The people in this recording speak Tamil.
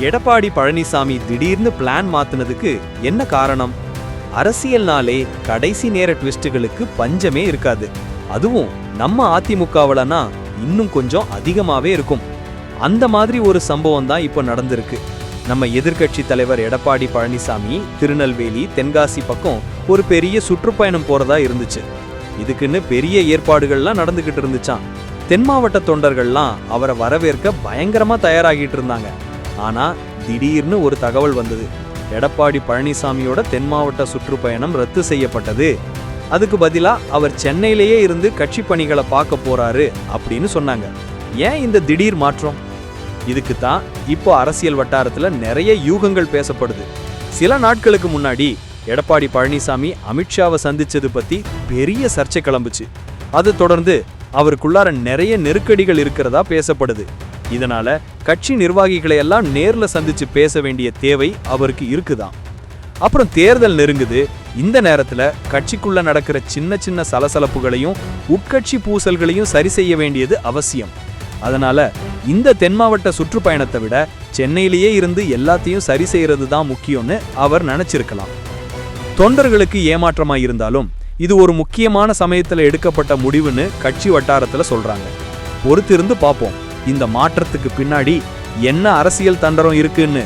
எடப்பாடி பழனிசாமி திடீர்னு பிளான் மாத்தினதுக்கு என்ன காரணம்? அரசியல்னாலே கடைசி நேர ட்விஸ்டுகளுக்கு பஞ்சமே இருக்காது. அதுவும் நம்ம அதிமுகவிலனா இன்னும் கொஞ்சம் அதிகமாகவே இருக்கும். அந்த மாதிரி ஒரு சம்பவம் தான் இப்போ நடந்திருக்கு. நம்ம எதிர்க்கட்சி தலைவர் எடப்பாடி பழனிசாமி திருநெல்வேலி தென்காசி பக்கம் ஒரு பெரிய சுற்றுப்பயணம் போறதா இருந்துச்சு. இதுக்குன்னு பெரிய ஏற்பாடுகள்லாம் நடந்துகிட்டு இருந்துச்சாம். தென் மாவட்ட தொண்டர்கள்லாம் அவரை வரவேற்க பயங்கரமா தயாராகிட்டு இருந்தாங்க. ஆனால் திடீர்னு ஒரு தகவல் வந்தது. எடப்பாடி பழனிசாமியோட தென் மாவட்ட சுற்றுப்பயணம் ரத்து செய்யப்பட்டது. அதுக்கு பதிலாக அவர் சென்னையிலேயே இருந்து கட்சி பணிகளை பார்க்க போறாரு அப்படின்னு சொன்னாங்க. ஏன் இந்த திடீர் மாற்றம்? இதுக்கு தான் இப்போ அரசியல் வட்டாரத்தில் நிறைய யூகங்கள் பேசப்படுது. சில நாட்களுக்கு முன்னாடி எடப்பாடி பழனிசாமி அமித்ஷாவை சந்திச்சது பற்றி பெரிய சர்ச்சை கிளம்புச்சு. அது தொடர்ந்து அவருக்குள்ளார நிறைய நெருக்கடிகள் இருக்கிறதா பேசப்படுது. இதனால கட்சி நிர்வாகிகளை எல்லாம் நேர்ல சந்திச்சு பேச வேண்டிய தேவை அவருக்கு இருக்குதாம். அப்புறம் தேர்தல் நெருங்குது. இந்த நேரத்துல கட்சிக்குள்ள நடக்கிற சின்ன சின்ன சலசலப்புகளையும் உட்கட்சி பூசல்களையும் சரி செய்ய வேண்டியது அவசியம். அதனால இந்த தென் மாவட்ட சுற்றுப்பயணத்தை விட சென்னையிலேயே இருந்து எல்லாத்தையும் சரி செய்யறது தான் முக்கியம்னு அவர் நினைச்சிருக்கலாம். தொண்டர்களுக்கு ஏமாற்றமா இருந்தாலும் இது ஒரு முக்கியமான சமயத்தில் எடுக்கப்பட்ட முடிவுன்னு கட்சி வட்டாரத்தில் சொல்றாங்க. பொறுத்திருந்து பார்ப்போம் இந்த மாற்றத்துக்கு பின்னாடி என்ன அரசியல் தண்டரம் இருக்குன்னு?